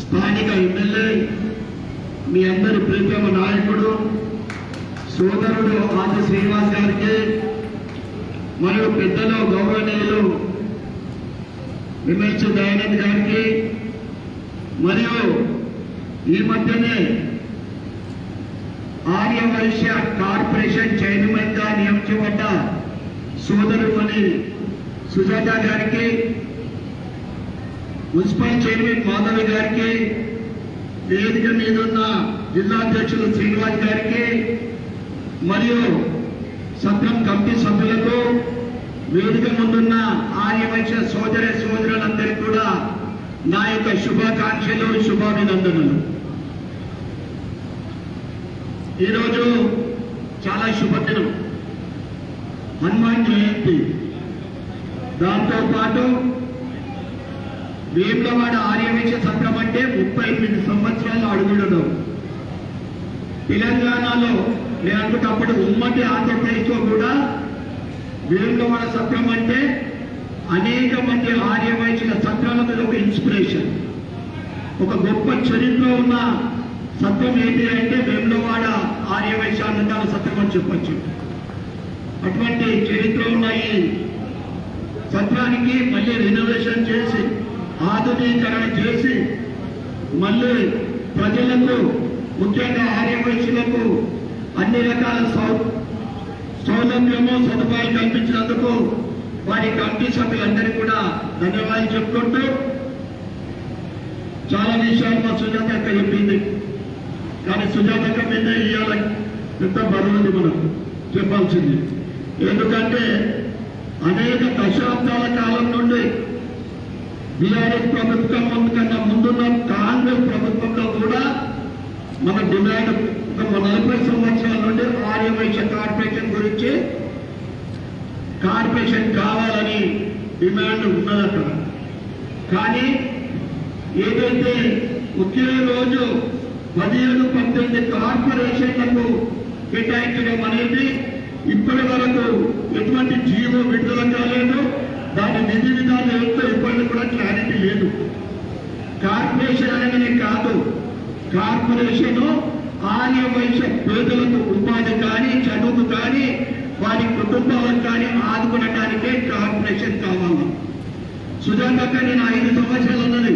స్థానిక ఎమ్మెల్యే మీ అందరి ప్రీతమ నాయకుడు సోదరుడు ఆది శ్రీనివాస్ గారికి మరియు పెద్దలు గౌరవనీయులు విమర్శ దయానంద్ గారికి మరియు ఈ మధ్యనే ఆర్యవైశ్య కార్పొరేషన్ చైర్మన్గా నియమించబడ్డ సోదరుమణి సుజాత గారికి మున్సిపల్ చైర్మన్ మాధవి గారికి వేదిక మీద ఉన్న జిల్లా అధ్యక్షులు శ్రీనివాస్ గారికి మరియు సభ్యం కమిటీ సభ్యులకు వేదిక ముందున్న ఆర్యవైశ్య సోదరి సోదరులందరికీ కూడా నా యొక్క శుభాకాంక్షలు శుభాభినందనలు. ఈరోజు చాలా శుభదినం. హనుమాన్ జయంతి. దాంతోపాటు వేములవాడ ఆర్యవైశ్య సత్రం అంటే ముప్పై ఎనిమిది సంవత్సరాలు అడుగుడు తెలంగాణలో నేను అప్పుడు ఉమ్మడి ఆంధ్రప్రదేశ్లో కూడా వేములవాడ సంఘం అంటే అనేక మంది ఆర్యవైశ్య సంఘాల మీద ఒక ఇన్స్పిరేషన్. ఒక గొప్ప చరిత్ర ఉన్న సత్వం ఏంటి అంటే వేములవాడ ఆర్యవైశ్యానందాల సత్వం అని చెప్పొచ్చు. అటువంటి చరిత్ర ఉన్న ఈ సత్వానికి మళ్ళీ రెనోవేషన్ చేసి ఆధునీకరణ చేసి మళ్ళీ ప్రజలకు ముఖ్యంగా ఆర్యవైశ్యులకు అన్ని రకాల సౌ సౌలభ్యము సదుపాయాలు కల్పించినందుకు వారి కమిటీ సభ్యులందరికీ కూడా ధన్యవాదాలు చెప్పుకుంటూ చాలా విషయాలు మా సుజాత అక్క చెప్పింది. కానీ సుజాత అక్క మీద ఇవాళ ఎంత బరువుంది మనం చెప్పాల్సింది. ఎందుకంటే అనేక దశాబ్దాల కాలం బీఆర్ఎస్ ప్రభుత్వం ముందు కన్నా ముందున్న కాంగ్రెస్ ప్రభుత్వంలో కూడా మన డిమాండ్ నలభై సంవత్సరాల నుండి ఆర్యవైశ్య కార్పొరేషన్ గురించి కార్పొరేషన్ కావాలని డిమాండ్ ఉన్నదట. కానీ ఏదైతే ఒకే రోజు పదిహేను పద్దెనిమిది కార్పొరేషన్లకు కేటాయించడం అనేది ఇప్పటి వరకు ఎటువంటి జీవో విడుదల కాలేదు. దాని విధి విధానం ఏంటో ఇబ్బంది కూడా క్లారిటీ లేదు. కార్పొరేషన్ అనేది కాదు. కార్పొరేషన్ ఆర్య వైశ్య పేదలకు ఉపాధి కానీ చదువుకు కానీ వారి కుటుంబాలకు కానీ ఆదుకునడానికే కార్పొరేషన్ కావాలి. సుజాతక్క నేను ఐదు సంవత్సరాలు ఉన్నది.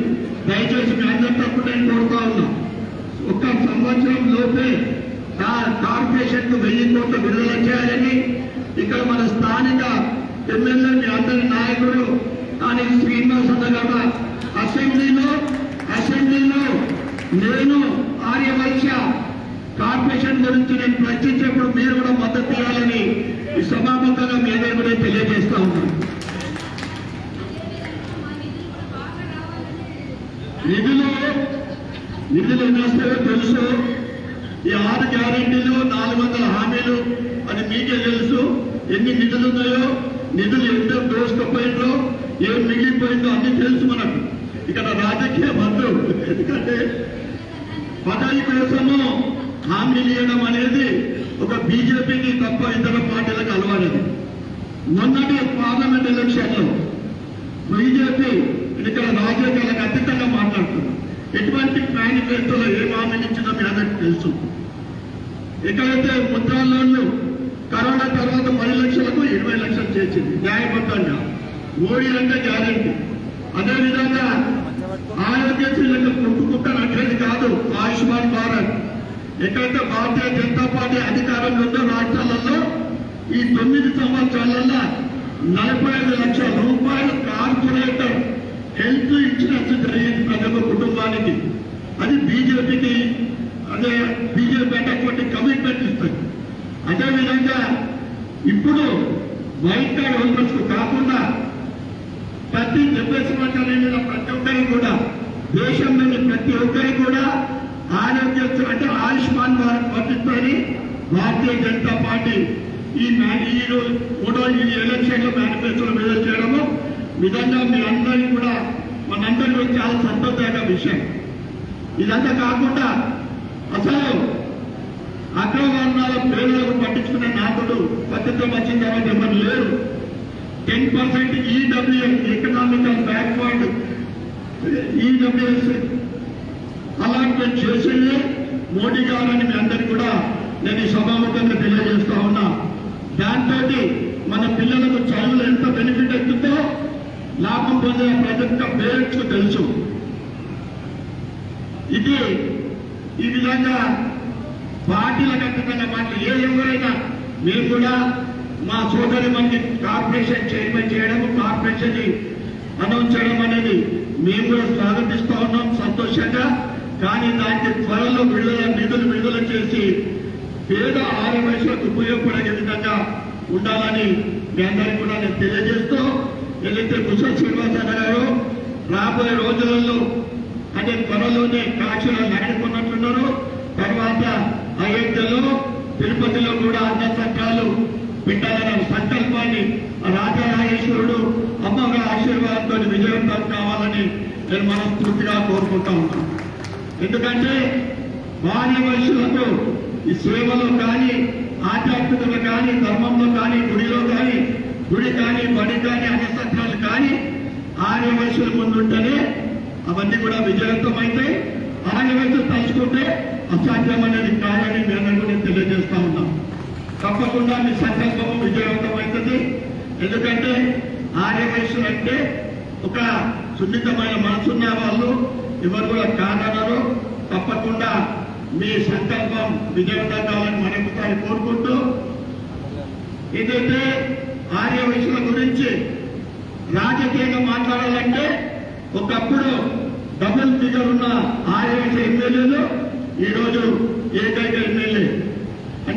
దయచేసి మీ తప్పుడు నేను కోరుతా ఉన్నా. ఒక్క సంవత్సరం లోపే కార్పొరేషన్కు వెయ్యి కోట్లు విడుదల చేయాలని ఇక్కడ మన స్థానిక ఎమ్మెల్యే మీ అందరి నాయకుడు కానీ శ్రీనివాస్ అన్నగడ అసెంబ్లీలో అసెంబ్లీలో నేను ఆర్యవైశ్య కార్పొరేషన్ గురించి నేను ప్రశ్నించినప్పుడు మీరు కూడా మద్దతు ఇవ్వాలని ఈ సభాముఖంగా మీ అందరూ కూడా తెలియజేస్తా ఉన్నాను. నిధులు నిధులు ఎన్ని వస్తాయో తెలుసు. ఈ ఆరు గ్యారెంటీలు నాలుగు వందల హామీలు అని మీకే తెలుసు. ఎన్ని నిధులు ఉన్నాయో నిధులు ఎంత దోసుకుపోయిందో ఏం మిగిలిపోయిందో అన్ని తెలుసు మనకు. ఇక్కడ రాజకీయ వద్దు ఎందుకంటే పదవి కోసము హామీలు ఇవ్వడం అనేది ఒక బీజేపీకి తప్ప ఇతర పార్టీలకు అలవాటు మొన్నటి పార్లమెంట్ ఎలక్షన్లో బీజేపీ ఇక్కడ రాజకీయాలకు అతీతంగా మాట్లాడుతుంది. ఎటువంటి మేనిఫెస్టోలో ఏం హామీలు ఇచ్చిందో మీ అందరికీ తెలుసు. ఎక్కడైతే ముద్రాల్లోళ్ళు కరోనా తర్వాత చేసింది. న్యాయబద్ధంగా మోడీ అంటే గ్యారెంటీ. అదేవిధంగా ఆరోగ్యశ్రీలకు కుట్టుకుంటానట్లేదు కాదు ఆయుష్మాన్ భారత్. ఎక్కడైతే భారతీయ జనతా పార్టీ అధికారంలో ఉందో రాష్ట్రాలలో ఈ తొమ్మిది సంవత్సరాలలో నలభై ఐదు లక్షల రూపాయలు కార్పొరేటర్ హెల్త్ ఇన్సూరెన్స్ జరిగింది ప్రతి ఒక్క కుటుంబానికి. అది బీజేపీకి అదే బీజేపీ అటువంటి కమిట్మెంట్ ఇస్తుంది. అదేవిధంగా ఇప్పుడు వైట్ కార్డ్ హోల్డర్స్ కాకుండా ప్రతి డెబ్బై ప్రతి ఒక్కరికి కూడా దేశంలోని ప్రతి ఒక్కరికి కూడా ఆరోగ్య అంటే ఆయుష్మాన్ భారత్ వర్తిస్తుందని భారతీయ జనతా పార్టీ ఈ ఈ రోజు మూడో ఈ ఎలక్షన్లో మేనిఫెస్టోలో విడుదల చేయడము. నిజంగా మీ కూడా మనందరికీ చాలా సంతోషమైన విషయం. ఇదంతా కాకుండా అసలు అగ్రవర్ణాల పేర్లకు పట్టి నాయకుడు స్వతంత్రం వచ్చిన తర్వాత ఎవరు లేరు ten percent EWS economical backward EWS development చేసింది మోడీ గారని మీ అందరికీ కూడా నేను ఈ సభాముఖంగా తెలియజేస్తా ఉన్నా. దాంతో మన పిల్లలకు చదువులు ఎంత బెనిఫిట్ అవుతుందో లాభం పొందే ప్రతి ఒక్క పేరెంట్స్ తెలుసు. ఇది ఈ విధంగా పార్టీలకు అతీతంగా మాటలు ఏ ఎవరైనా మీరు కూడా మా సోదరి మంది కార్పొరేషన్ చైర్మన్ చేయడం కార్పొరేషన్ని అనౌన్స్ చేయడం అనేది మేము కూడా స్వాగతిస్తా ఉన్నాం సంతోషంగా. కానీ దానికి త్వరలో విడుదల నిధులు విడుదల చేసి పేద ఆరు వయసులకు ఉపయోగపడే విధంగా ఉండాలని మీ అందరికీ కూడా నేను తెలియజేస్తూ ఏదైతే భూషణ్ శ్రీనివాసన్న గారు రాబోయే రోజులలో అదే త్వరలోనే కలెక్షన్లు నడుపుకున్నట్లున్నారు తర్వాత అయోధ్యలో తిరుపతిలో కూడా అన్న చట్టాలు పెట్టాలనే సంకల్పాన్ని రాజరాజేశ్వరుడు అమ్మగారి ఆశీర్వాదంతో విజయవంతం కావాలని నేను మనస్ఫూర్తిగా కోరుకుంటా ఉన్నాను. ఎందుకంటే వారి వయసులకు ఈ సేవలో కానీ ఆధ్యాత్మికలో కానీ ధర్మంలో కానీ గుడిలో కానీ గుడి కానీ బడి కానీ అన్ని సత్రాలు కానీ ఆర్య వయసుల ముందుంటేనే అవన్నీ కూడా విజయవంతమైతే ఆర్య వయసు తలుచుకుంటే అసాధ్యమనేది కాదని మీ కూడా తెలియజేస్తా ఉన్నాం తప్పకుండా మీ సంకల్పము విజయవంతం అవుతుంది ఎందుకంటే ఆర్య అంటే ఒక సున్నితమైన మనసున్న వాళ్ళు ఎవరు కూడా కాదనరు. తప్పకుండా మీ సంకల్పం విజయవంతం కావాలని మరొకసారి కోరుకుంటూ ఏదైతే ఆర్య గురించి రాజకీయంగా మాట్లాడాలంటే ఒకప్పుడు డబుల్ ఫిగర్ ఉన్న ఆర్య ఎమ్మెల్యేలు ఈరోజు ఏకైక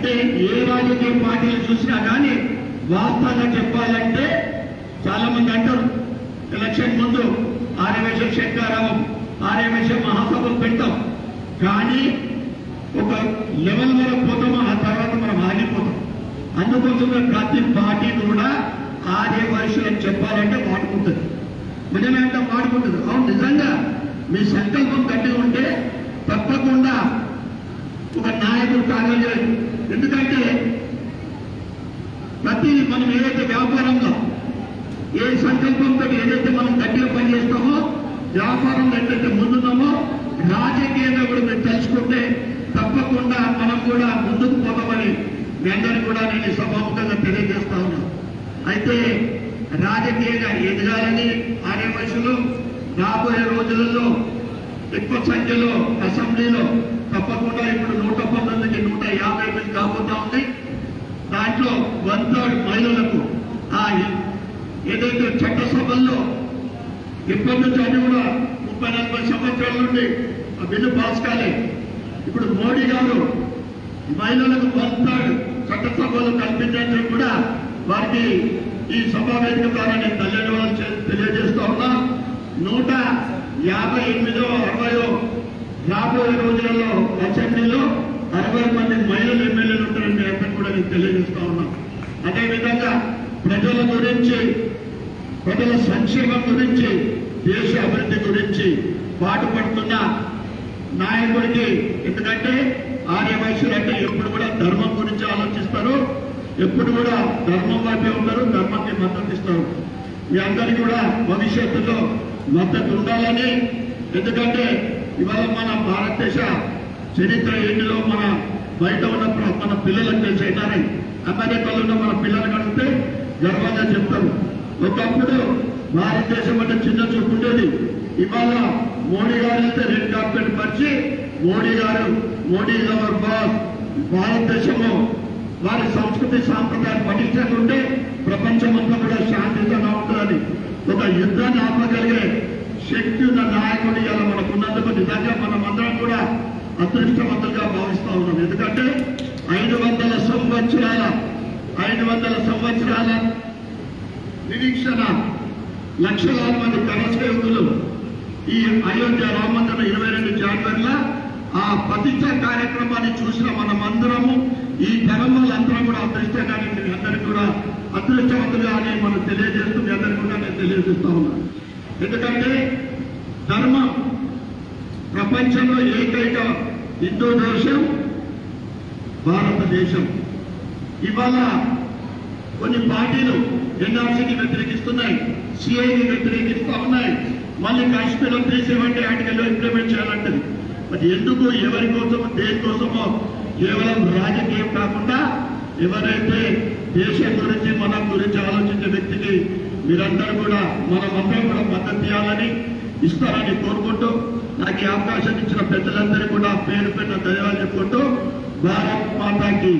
అంటే ఏ రాజకీయ పార్టీలు చూసినా కానీ వాస్తవంగా చెప్పాలంటే చాలా మంది అంటారు ఎలక్షన్ ముందు ఆర్యవేశ శంకారావం ఆర్యవేశ మహాసభలు పెట్టాం కానీ ఒక లెవెల్ వరకు పోతామో ఆ తర్వాత మనం ఆగిపోతాం. అందుకోసం ప్రతి పార్టీ కూడా ఆర్య అని చెప్పాలంటే వాడుకుంటుంది. నిజమేంటే వాడుకుంటుంది. అవును నిజంగా మీ సంకల్పం గట్టిగా ఉంటే తప్పకుండా ఒక నాయకుడు కాగలిగాడు ఎందుకంటే ప్రతి మనం ఏదైతే వ్యాపారంలో ఏ సంకల్పంతో ఏదైతే మనం గట్టిగా పనిచేస్తామో వ్యాపారంలో ఎట్లయితే ముందున్నామో రాజకీయంగా కూడా మీరు తెలుసుకుంటే తప్పకుండా మనం కూడా ముందుకు పోతామని మీ అందరికీ కూడా నేను సభాముఖంగా తెలియజేస్తా ఉన్నా. అయితే రాజకీయంగా ఎదగాలని ఆరే వయసులో రాబోయే రోజులలో ఎక్కువ సంఖ్యలో అసెంబ్లీలో తప్పకుండా ఇప్పుడు నూట పంతొమ్మిదికి నూట యాభై ఎనిమిది కాబోతా ఉంది. దాంట్లో వన్ థర్డ్ మహిళలకు ఆ ఏదైతే చట్టసభల్లో ఇప్పటి నుంచి అది కూడా ముప్పై నలభై సంవత్సరాల నుండి ఆ బిల్లు పాస్ కాలే. ఇప్పుడు మోడీ గారు మహిళలకు వన్ థర్డ్ చట్టసభలు కల్పించడం కూడా వారికి ఈ సభా వేదిక ద్వారా నేను చే- తెలియజేస్తా ఉన్నా. నూట యాభై ఎనిమిదో అరవయో రాబోయే రోజులలో అసెంబ్లీలో అరవై మంది మహిళలు ఎమ్మెల్యేలు ఉంటారని మీ అందరికీ కూడా నేను తెలియజేస్తా ఉన్నాం. అదేవిధంగా ప్రజల గురించి ప్రజల సంక్షేమం గురించి దేశ అభివృద్ధి గురించి పాటుపడుతున్న నాయకుడికి ఎందుకంటే ఆర్య వయసులు అంటే ఎప్పుడు కూడా ధర్మం గురించి ఆలోచిస్తారు ఎప్పుడు కూడా ధర్మం వైపే ఉంటారు ధర్మానికి మద్దతు ఇస్తారు. మీ అందరికీ కూడా భవిష్యత్తులో మద్దతు ఉండాలని. ఎందుకంటే ఇవాళ మన భారతదేశ చరిత్ర ఏంటిలో మన బయట ఉన్నప్పుడు మన పిల్లలకు తెలిసి అమెరికాలో ఉన్న మన పిల్లలకు అడిగితే గర్వంగా చెప్తారు. ఒకప్పుడు భారతదేశం అంటే చిన్న చూపు ఉండేది. ఇవాళ మోడీ గారు అయితే రెడ్ కార్పెట్ పరిచి మోడీ గారు మోడీ అవర్ బాస్ భారతదేశము వారి సంస్కృతి సాంప్రదాయాలు పఠించకుంటే ఉంటే ప్రపంచమంతా కూడా శాంతితో ఉంటుందని ఒక యుద్ధాన్ని ఆపగలిగే శక్తి ఉన్న నాయకుడు ఇలా మనకు ఉన్నందుకు నిజంగా మనం అందరం కూడా అదృష్టవంతులుగా భావిస్తా ఉన్నాం. ఎందుకంటే ఐదు వందల సంవత్సరాల ఐదు వందల సంవత్సరాల నిరీక్షణ లక్షలాది మంది కరసేవకులు ఈ అయోధ్య రామ మందిరం ఇరవై రెండు జాన్వరిలో ఆ ప్రతిష్ట కార్యక్రమాన్ని చూసిన మనం అందరము ఈ తరం వాళ్ళందరం కూడా అదృష్టంగా అందరికీ కూడా అదృష్టవంతులుగా అని మనం తెలియజేస్తూ అందరికీ కూడా నేను తెలియజేస్తా ఉన్నాను ఎందుకంటే ధర్మం ప్రపంచంలో ఏకైక హిందూ దేశం భారతదేశం. ఇవాళ కొన్ని పార్టీలు ఎన్ఆర్సీకి వ్యతిరేకిస్తున్నాయి సిఐని వ్యతిరేకిస్తూ ఉన్నాయి. మళ్ళీ కాశ్మీర్లో త్రీ సెవెంటీ ఆర్టికల్ ఇంప్లిమెంట్ చేయాలంటది. మరి ఎందుకు ఎవరి కోసమో దేనికోసమో కేవలం రాజకీయం కాకుండా ఎవరైతే దేశం గురించి మన గురించి ఆలోచించే వ్యక్తికి మీరందరూ కూడా మనమందరం కూడా మద్దతు ఇవ్వాలని ఇస్తారని కోరుకుంటూ నాకు ఈ అవకాశం ఇచ్చిన పెద్దలందరూ కూడా పేరు పెట్టిన ధన్యవాదాలు చెప్పుకుంటూ భారత్ మాతాకి.